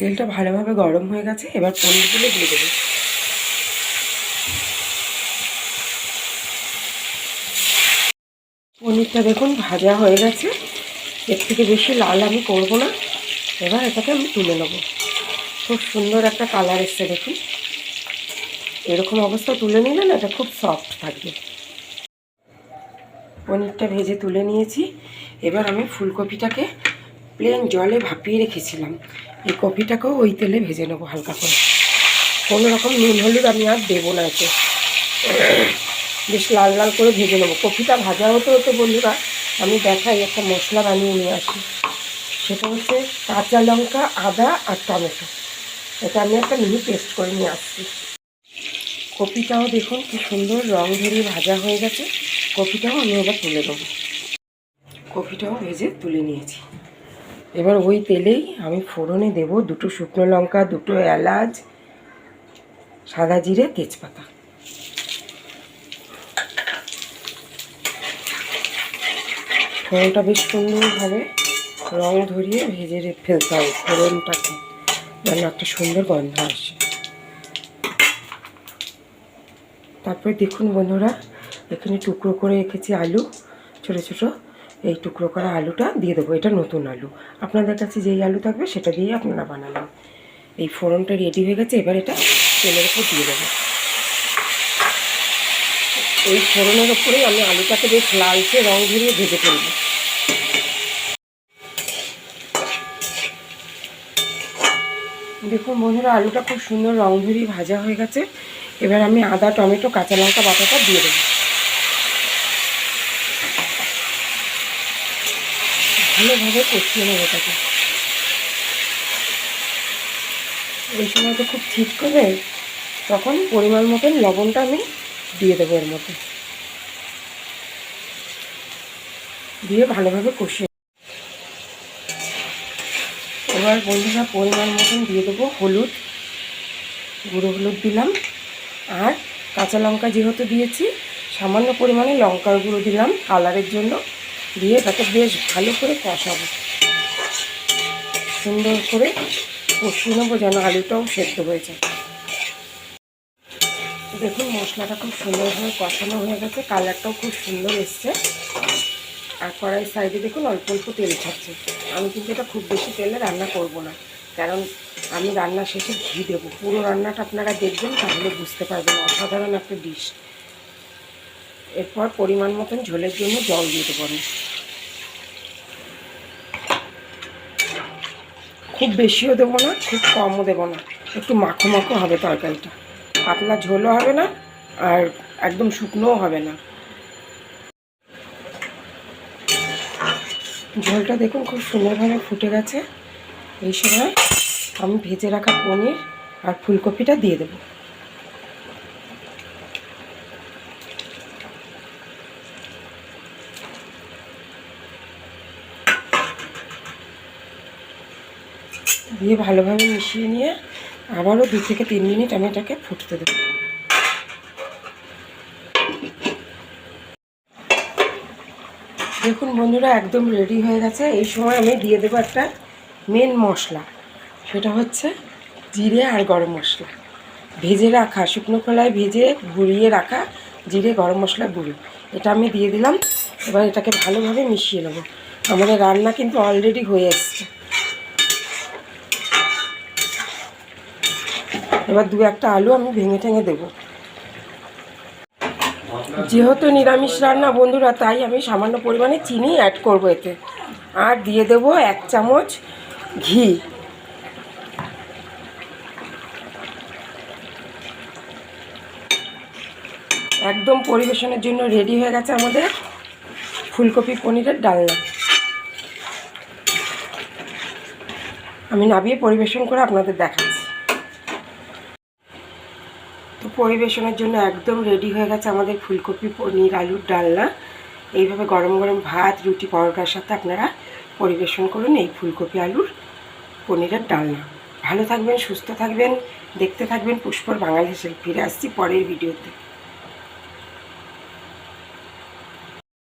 তেলটা ভালোভাবে গরম হয়ে গেছে, এবার পনিরগুলো দিয়ে দেবো। পনিরটা দেখুন ভাজা হয়ে গেছে। এর থেকে বেশি লাল আমি করব না। এবার এটাকে আমি তুলে নেব। খুব সুন্দর একটা কালার এসছে দেখুন। এরকম অবস্থা তুলে নিলে না, এটা খুব সফট থাকবে। পনিরটা ভেজে তুলে নিয়েছি। এবার আমি ফুলকপিটাকে প্লেন জলে ভাপিয়ে রেখেছিলাম। এই কপিটাকেও ওই তেলে ভেজে নেব হালকা করে। কোনো রকম নুন, হলুদ আমি আর দেবো না এতে। বেশ লাল লাল করে ভেজে নেব। কপিটা ভাজা হতে হতে বন্ধুরা, আমি দেখাই একটা মশলা বানিয়ে নিয়ে আসি। সেটা হচ্ছে কাঁচা লঙ্কা, আদা আর টমেটো। এটা আমি একটা মিহি পেস্ট করে নিয়ে আসছি। কপিটাও দেখুন কি সুন্দর রং ধরিয়ে ভাজা হয়ে গেছে। কপিটাও আমি এবার তুলে দেবো কপিটাও ভেজে তুলে নিয়েছি। এবার ওই তেলেই আমি ফোড়নে দেব দুটো শুকনো লঙ্কা, দুটো এলাচ, সাদা জিরে, তেজপাতা। ফোড়নটা বেশ সুন্দরভাবে রং ধরিয়ে ভেজে ফেলতে হবে ফোড়নটাকে, যেন একটা সুন্দর গন্ধ আসে। তারপরে দেখুন বন্ধুরা, এখানে টুকরো করে রেখেছি আলু, ছোট ছোট। এই টুকরো করা আলুটা দিয়ে দেবো। এটা নতুন আলু। আপনাদের কাছে যেই আলু থাকবে সেটা দিয়ে আপনারা বানাবেন। এই ফোড়নটা রেডি হয়ে গেছে, এবার এটা তেলের উপর দিয়ে দেবো। এই ফোড়নের ওপরেই আমি আলুটাকে বেশ লালচে রং ধরিয়ে ভেজে ফেলব। দেখুন বন্ধুরা, আলুটা খুব সুন্দর রং ধরিয়ে ভাজা হয়ে গেছে। এবার আমি আদা, টমেটো, কাঁচা লঙ্কা বাটাটা দিয়ে দেবো। ভালোভাবে কষিয়ে নেব এটাকে। এই সময় তো খুব ঠিক করে তখন পরিমাণ মতন লবণটা আমি দিয়ে দেবো এর মধ্যে। দিয়ে ভালোভাবে কষিয়ে এবার বন্ধুরা পরিমাণ মতন দিয়ে দেবো হলুদ। গুঁড়ো হলুদ দিলাম। আর কাঁচা লঙ্কা যেহেতু দিয়েছি, সামান্য পরিমাণে লঙ্কার গুঁড়ো দিলাম কালারের জন্য। দিয়ে তাকে বেশ ভালো করে কষাবো। সুন্দর করে কষিয়ে নেব যেন আলুটাও সেদ্ধ হয়ে যায়। দেখুন, মশলাটা খুব সুন্দরভাবে কষানো হয়ে গেছে। কালারটাও খুব সুন্দর এসছে। আর কড়াই সাইডে দেখুন, অল্প অল্প তেল খাচ্ছে আমি কিন্তু এটা খুব বেশি তেলে রান্না করব না। কারণ আমি রান্না শেষে ঘি দেবো। পুরো রান্নাটা আপনারা দেখবেন, তাহলে বুঝতে পারবেন। অসাধারণ একটা ডিশ এরপর পরিমাণ মতন ঝোলের জন্য জল দিয়ে দেবো খুব বেশিও দেবো না, খুব কমও দেবো না। একটু মাখো মাখো হবে তরকারিটা। পাতলা ঝোলও হবে না আর একদম শুকনোও হবে না। ঝোলটা দেখুন খুব সুন্দরভাবে ফুটে গেছে। এই সময় আমি ভেজে রাখা পনির আর ফুলকপিটা দিয়ে দেবো। দিয়ে ভালোভাবে মিশিয়ে নিয়ে আবারও দু থেকে তিন মিনিট আমি এটাকে ফুটতে দেবো। দেখুন বন্ধুরা, একদম রেডি হয়ে গেছে। এই সময় আমি দিয়ে দেবো একটা মেন মশলা। সেটা হচ্ছে জিরে আর গরম মশলা। ভেজে রাখা, শুকনো খোলায় ভেজে গুঁড়িয়ে রাখা জিরে, গরম মশলা, গুঁড়ো। এটা আমি দিয়ে দিলাম। এবার এটাকে ভালোভাবে মিশিয়ে নেব। আমাদের রান্না কিন্তু অলরেডি হয়ে এসছে। এবার দু একটা আলু আমি ভেঙে ঠেঙে দেবো। যেহেতু নিরামিষ রান্না বন্ধুরা, তাই আমি সামান্য পরিমাণে চিনি অ্যাড করব এতে। আর দিয়ে দেব এক চামচ ঘি। একদম পরিবেশনের জন্য রেডি হয়ে গেছে আমাদের ফুলকপি পনিরের ডালনা। আমি নাবিয়ে পরিবেশন করে আপনাদের দেখাচ্ছি তো পরিবেশনের জন্য একদম রেডি হয়ে গেছে আমাদের ফুলকপি পনির আলুর ডালনা। এইভাবে গরম গরম ভাত, রুটি, পরোটার সাথে আপনারা পরিবেশন করুন এই ফুলকপি আলুর পনিরের ডালনা। ভালো থাকবেন, সুস্থ থাকবেন, দেখতে থাকবেন পুষ্পর বাঙালি হিসেবে। ফিরে আসছি পরের ভিডিওতে